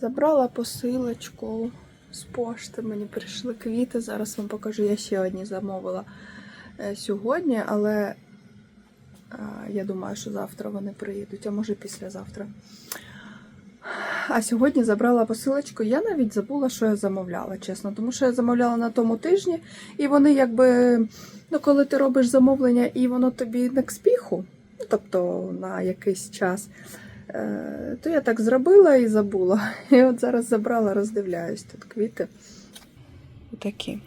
Забрала посилочку з пошти. Мені прийшли квіти. Зараз вам покажу. Я ще одні замовила е, сьогодні, але е, я думаю, що завтра вони приїдуть, а може післязавтра. А сьогодні забрала посилочку. Я навіть забула, що я замовляла, чесно, тому що я замовляла на тому тижні, і вони якби, ну, коли ти робиш замовлення і воно тобі не к спіху, ну, тобто на якийсь час, то я так зробила і забула. І от зараз забрала, роздивляюсь тут квіти. Отакі.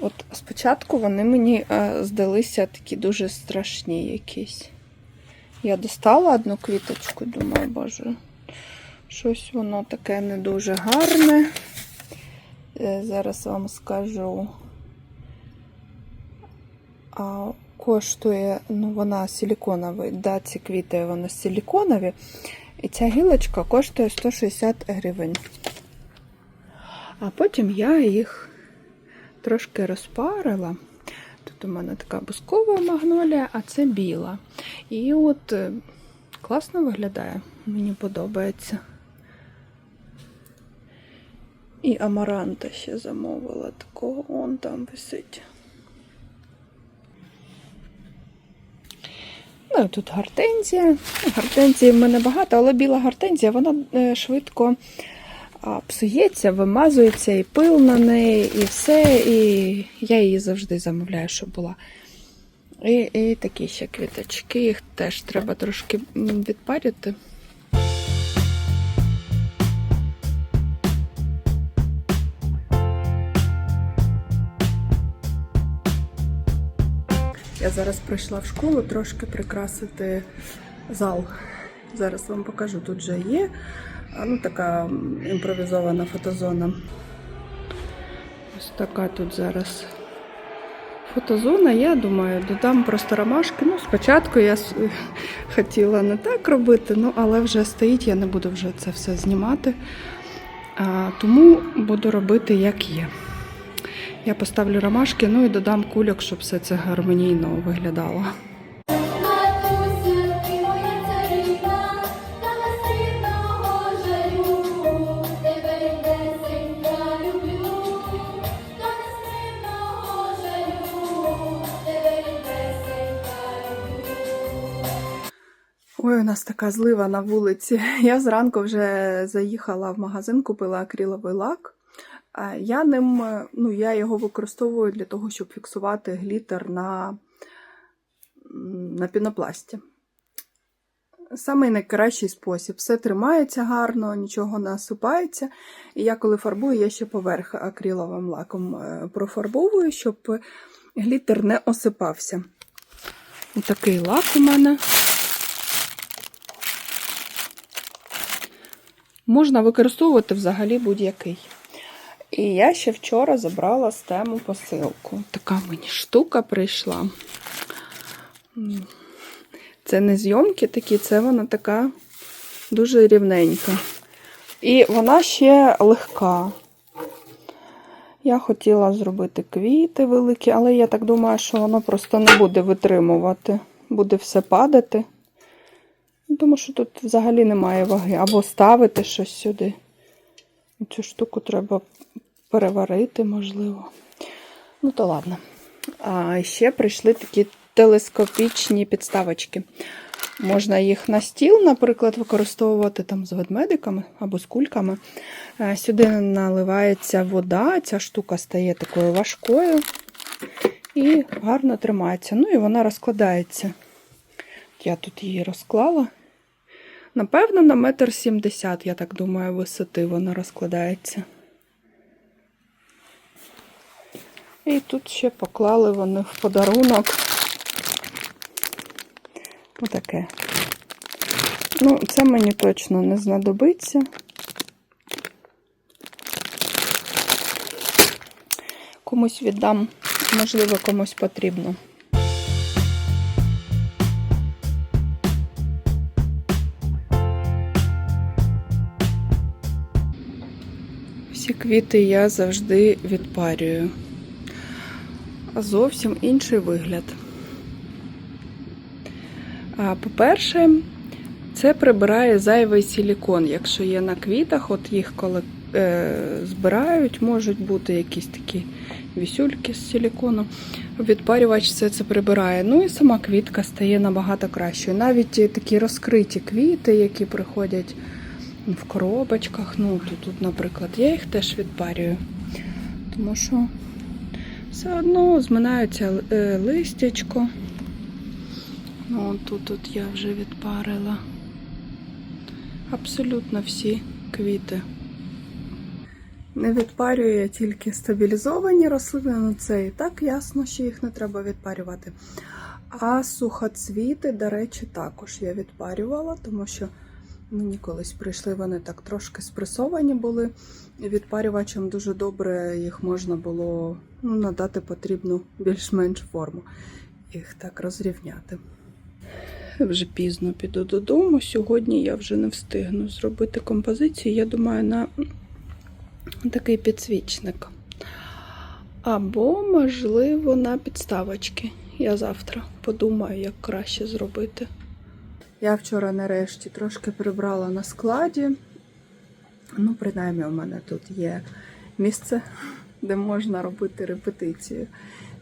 От спочатку вони мені е, здалися такі дуже страшні якісь. Я достала одну квіточку, думаю, боже. Щось воно таке не дуже гарне. Е, Зараз вам скажу. А, коштує, ну, вона силіконовий, да, ці квіти вони силіконові. І ця гілочка коштує 160 гривень. А потім я їх трошки розпарила. Тут у мене така бускова магнолія, а це біла. І от е, класно виглядає, мені подобається. І амаранта ще замовила такого, он там висить. Ну тут гортензія. Ну, Гортензії в мене багато, але біла гортензія, вона е, швидко псується, вимазується, і пил на неї, і все. І я її завжди замовляю, щоб була. І, і такі ще квіточки, їх теж треба трошки відпарити. Я зараз прийшла в школу трошки прикрасити зал. Зараз вам покажу. Тут вже є ну, така імпровізована фотозона. Ось така тут зараз фотозона. Я думаю, додам просто ромашки. Ну, спочатку я хотіла не так робити, ну, але вже стоїть, я не буду вже це все знімати. А, тому буду робити як є. Я поставлю ромашки, ну і додам кульок, щоб все це гармонійно виглядало. Ой, у нас така злива на вулиці. Я зранку вже заїхала в магазин, купила акриловий лак. Я ним, е, ну, я його використовую для того, щоб фіксувати глітер на, на пінопласті. Самий найкращий спосіб. Все тримається гарно, нічого не осипається. І я коли фарбую, я ще поверх акриловим лаком е, профарбовую, щоб глітер не осипався. Такий лак у мене. Можна використовувати взагалі будь-який. І я ще вчора забрала з тему посилку. Така мені штука прийшла. Це не зйомки такі, це вона така дуже рівненька. І вона ще легка. Я хотіла зробити квіти великі, але я так думаю, що воно просто не буде витримувати. Буде все падати. Тому що тут взагалі немає ваги. Або ставити щось сюди. Цю штуку треба переварити, можливо. Ну, то ладно. А ще прийшли такі телескопічні підставочки. Можна їх на стіл, наприклад, використовувати там з ведмедиками або з кульками. Е, Сюди наливається вода, ця штука стає такою важкою і гарно тримається. Ну і вона розкладається. Я тут її розклала. Напевно, на метр сімдесят, я так думаю, висоти вона розкладається. І тут ще поклали вони в подарунок. Отаке. Ну, це мені точно не знадобиться. Комусь віддам, можливо, комусь потрібно. Квіти я завжди відпарюю. Зовсім інший вигляд. По-перше, Це прибирає зайвий силікон. Якщо є на квітах, от їх коли е, збирають, можуть бути якісь такі вісюльки з силікону. Відпарювач все це прибирає. Ну і сама квітка стає набагато кращою. Навіть такі розкриті квіти, які приходять в коробочках. Ну, тут, тут, наприклад, я їх теж відпарюю. Тому що все одно зминається е, листячко. Ну, от тут, тут я вже відпарила. Абсолютно всі квіти. Не відпарюю я тільки стабілізовані рослини, ну це і так ясно, що їх не треба відпарювати. А сухоцвіти, до речі, також я відпарювала, тому що мені колись прийшли вони так трошки спресовані були. Відпарювачем дуже добре їх можна було ну, надати потрібну більш-менш форму. Їх так розрівняти. Вже пізно піду додому. Сьогодні я вже не встигну зробити композицію. Я думаю, на такий підсвічник. Або, можливо, на підставочки. Я завтра подумаю, як краще зробити. Я вчора нарешті трошки прибрала на складі. Ну, принаймні, у мене тут є місце, де можна робити репетицію.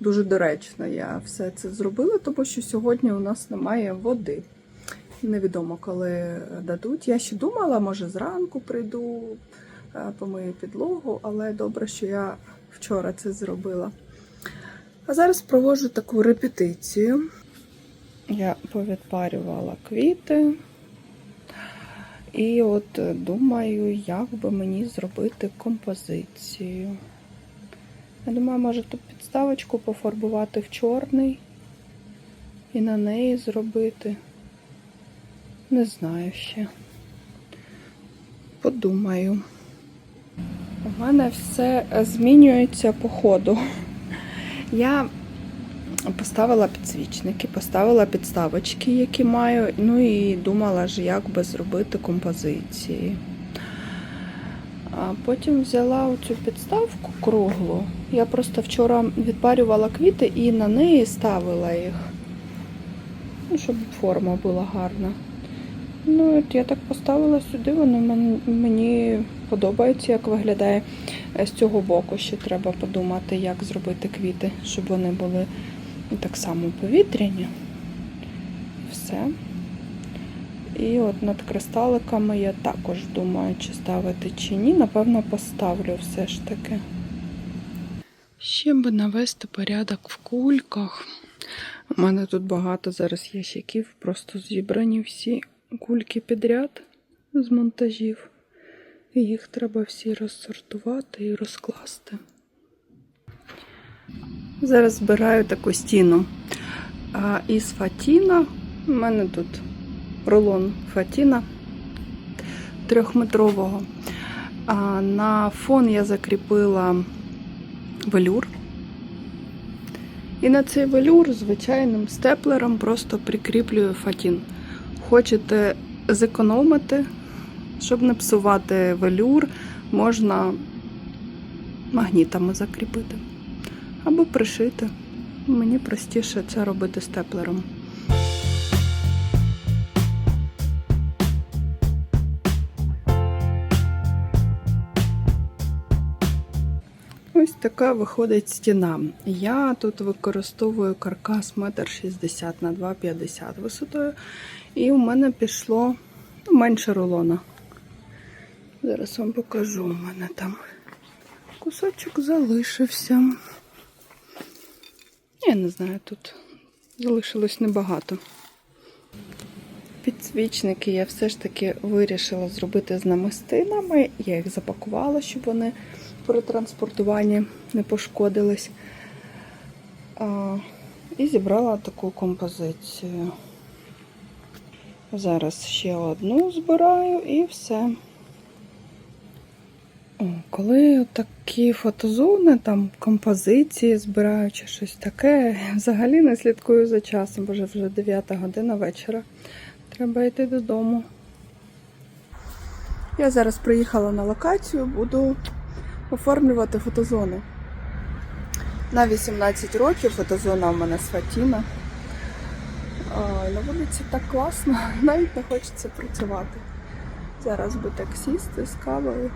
Дуже доречно я все це зробила, тому що сьогодні у нас немає води. Невідомо, коли дадуть. Я ще думала, може зранку прийду, е, помию підлогу, але добре, що я вчора це зробила. А зараз проводжу таку репетицію. Я повідпарювала квіти. І от е, думаю, як би мені зробити композицію. Я думаю, може ту підставочку пофарбувати в чорний і на неї зробити. Не знаю ще. Подумаю. У мене все змінюється по ходу. Я поставила підсвічники, поставила підставочки, які маю, ну і думала ж, як би зробити композиції. А потім взяла оцю підставку круглу. Я просто вчора відпарювала квіти і на неї ставила їх. Ну, щоб форма була гарна. Ну, от я так поставила сюди, воно мені подобається, як виглядає. З цього боку ще треба подумати, як зробити квіти, щоб вони були так само повітряні. Все. І от над кристаликами я також думаю, чи ставити чи ні. Напевно, поставлю все ж таки. Ще би навести порядок в кульках. У мене тут багато зараз ящиків, просто зібрані всі кульки підряд з монтажів. І їх треба всі розсортувати і розкласти. Зараз збираю таку стіну а, із фатіна. У мене тут рулон фатіна трьохметрового. А на фон я закріпила велюр. І на цей велюр звичайним степлером просто прикріплюю фатін. Хочете зекономити, щоб не псувати велюр, можна магнітами закріпити або пришити. Мені простіше це робити степлером. Ось така виходить стіна. Я тут використовую каркас 1,60 м на 2,50 висотою. І у мене пішло менше рулона. Зараз вам покажу. У мене там кусочок залишився. Я не знаю, тут залишилось небагато. Підсвічники я все ж таки вирішила зробити з намистинами. Я їх запакувала, щоб вони при транспортуванні не пошкодились. А, і зібрала таку композицію. Зараз ще одну збираю і все. Коли такі фотозони, там композиції збираю чи щось таке, взагалі не слідкую за часом, бо вже вже 9 година вечора. Треба йти додому. Я зараз приїхала на локацію, буду оформлювати фотозони. На 18 років фотозона у мене з Фатіна. На вулиці так класно, навіть не хочеться працювати. Зараз би так сісти з кавою.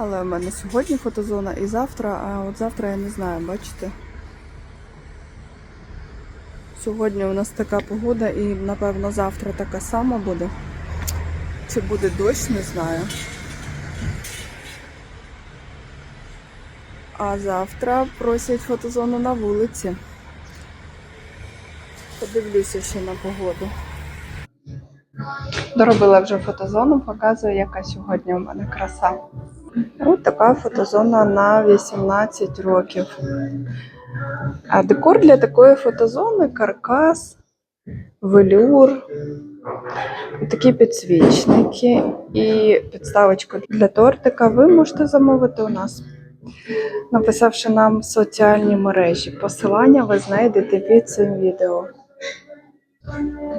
Але в мене сьогодні фотозона і завтра, а от завтра я не знаю, бачите. Сьогодні у нас така погода і напевно завтра така сама буде. Чи буде дощ, не знаю. А завтра просять фотозону на вулиці. Подивлюся ще на погоду. Доробила вже фотозону, показую, яка сьогодні у мене краса. Ось така фотозона на 18 років. А декор для такої фотозони каркас, велюр, такі підсвічники і підставочку для тортика ви можете замовити у нас, написавши нам соціальні мережі. Посилання ви знайдете під цим відео.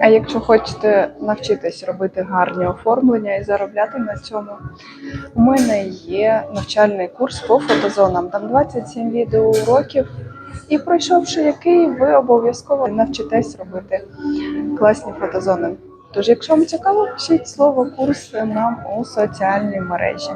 А якщо хочете навчитись робити гарні оформлення і заробляти на цьому, у мене є навчальний курс по фотозонам. Там 27 відеоуроків. І пройшовши який, ви обов'язково навчитесь робити класні фотозони. Тож, якщо вам цікаво, пишіть слово курс нам у соціальній мережі.